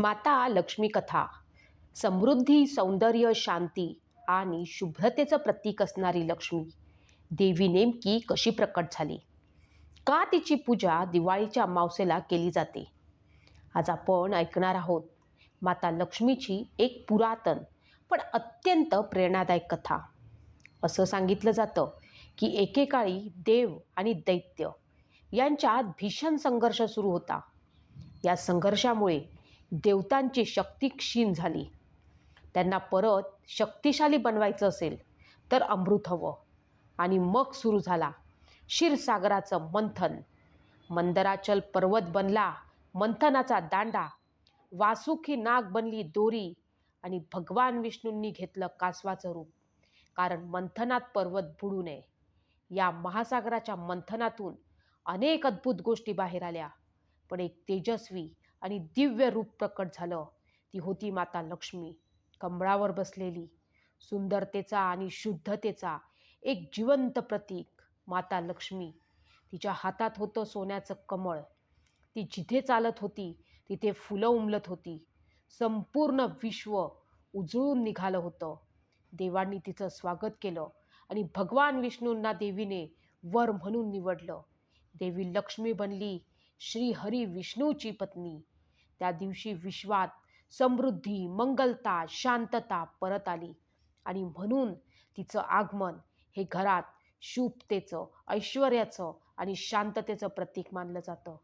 माता लक्ष्मी कथा. समृद्धी सौंदर्य शांती आणि शुभ्रतेचं प्रतीक असणारी लक्ष्मी. देवी नेमकी कशी प्रकट झाली? का तिची पूजा दिवाळीच्या मावसेला केली जाते? आज आपण ऐकणार आहोत माता लक्ष्मीची एक पुरातन पण अत्यंत प्रेरणादायक कथा. असं सांगितलं जातं की एकेकाळी देव आणि दैत्य यांच्यात भीषण संघर्ष सुरू होता. या संघर्षामुळे देवतांची शक्ती क्षीण झाली. त्यांना परत शक्तिशाली बनवायचं असेल तर अमृत हवं. आणि मग सुरू झाला क्षीरसागराचं मंथन. मंदराचल पर्वत बनला मंथनाचा दांडा. वासुकी नाग बनली दोरी आणि भगवान विष्णूंनी घेतलं कासवाचं रूप. कारण मंथनात पर्वत बुडू नये. या महासागराच्या मंथनातून अनेक अद्भुत गोष्टी बाहेर आल्या. पण एक तेजस्वी आणि दिव्य रूप प्रकट झालं. ती होती माता लक्ष्मी. कमळावर बसलेली. सुंदरतेचा आणि शुद्धतेचा एक जिवंत प्रतीक माता लक्ष्मी. तिच्या हातात होतं सोन्याचं कमळ. ती जिथे चालत होती तिथे फुलं उमलत होती. संपूर्ण विश्व उजळून निघालं होतं. देवांनी तिचं स्वागत केलं आणि भगवान विष्णूंना देवीने वर म्हणून निवडलं. देवी लक्ष्मी बनली. श्री हरी विष्णूची पत्नी. त्या दिवशी विश्वात समृद्धी मंगलता शांतता परत आली आणि म्हणून तिचं आगमन हे घरात शुभतेचं ऐश्वर्याचं आणि शांततेचं प्रतीक मानलं जातं.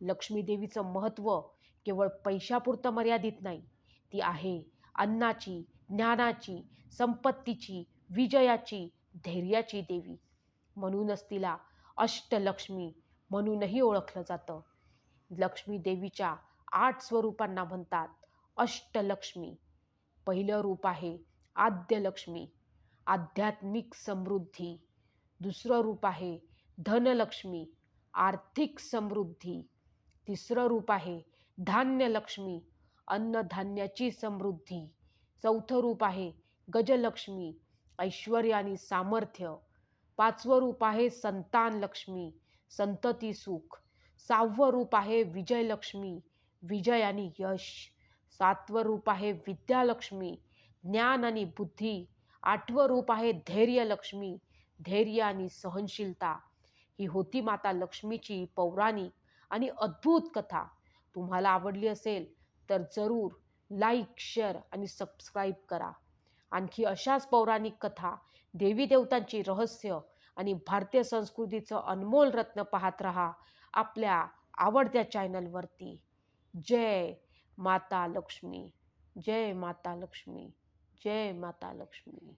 लक्ष्मीदेवीचं महत्त्व केवळ पैशापुरतं मर्यादित नाही ती आहे अन्नाची ज्ञानाची संपत्तीची विजयाची धैर्याची देवी. म्हणूनच तिला अष्टलक्ष्मी म्हणूनही ओळखलं जातं. लक्ष्मी देवीच्या आठ स्वरूपांना म्हणतात अष्टलक्ष्मी. पहिलं रूप आहे आद्यलक्ष्मी आध्यात्मिक समृद्धी. दुसरं रूप आहे धनलक्ष्मी आर्थिक समृद्धी. तिसरं रूप आहे धान्यलक्ष्मी अन्नधान्याची समृद्धी. चौथं रूप आहे गजलक्ष्मी ऐश्वर आणि सामर्थ्य. पाचवं रूप आहे संतान लक्ष्मी संतती सुख. सहावं रूप आहे विजयलक्ष्मी विजय आणि यश. सातवं रूप आहे विद्यालक्ष्मी ज्ञान आणि बुद्धी. आठवं रूप आहे धैर्यलक्ष्मी धैर्य आणि सहनशीलता. ही होती माता लक्ष्मीची पौराणिक आणि अद्भुत कथा. तुम्हाला आवडली असेल तर जरूर लाईक शेअर आणि सबस्क्राईब करा. आणखी अशाच पौराणिक कथा देवी देवतांची रहस्य आणि भारतीय संस्कृतीचं अनमोल रत्न पाहत रहा आपल्या आवडत्या चॅनलवरती जय माता लक्ष्मी. जय माता लक्ष्मी. जय माता लक्ष्मी.